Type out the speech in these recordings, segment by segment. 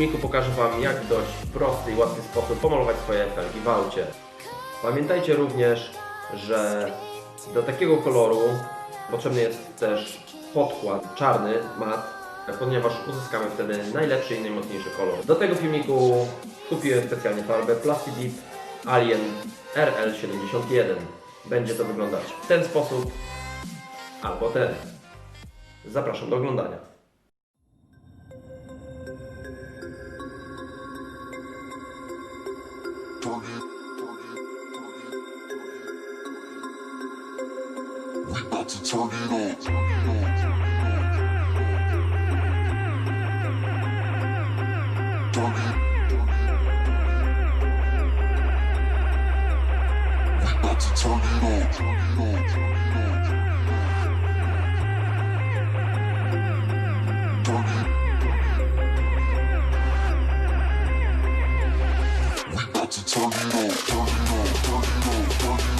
filmiku pokażę Wam, jak w dość prosty i łatwy sposób pomalować swoje felgi w aucie. Pamiętajcie również, że do takiego koloru potrzebny jest też podkład czarny, mat, ponieważ uzyskamy wtedy najlepszy i najmocniejszy kolor. Do tego filmiku kupiłem specjalnie farbę Plastidip Alien RL71. Będzie to wyglądać w ten sposób albo ten. Zapraszam do oglądania. About to turn it on. Turn it. We about to turn it on. Turn it on. turn it on, turn it on, turn it on, turn it on.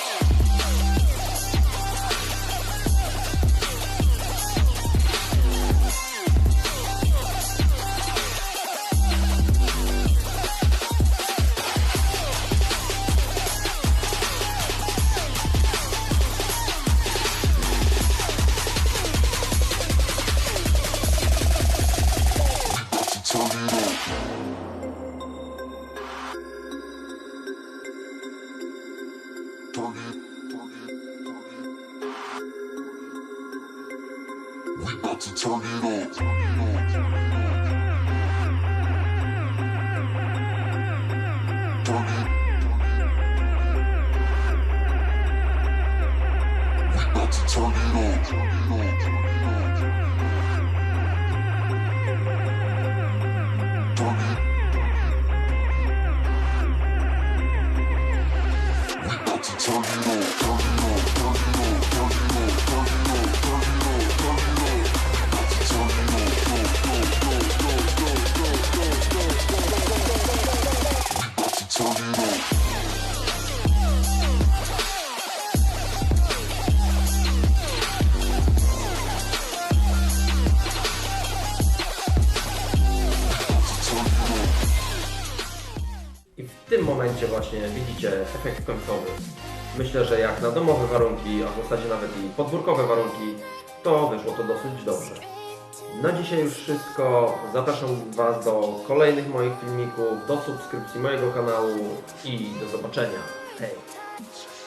about to turn it up. Turn it. on. We got to turn it on. tym momencie właśnie widzicie efekt końcowy. Myślę, że jak na domowe warunki, a w zasadzie nawet i podwórkowe warunki, to wyszło to dosyć dobrze. Na dzisiaj już wszystko. Zapraszam Was do kolejnych moich filmików, do subskrypcji mojego kanału i do zobaczenia. Hej!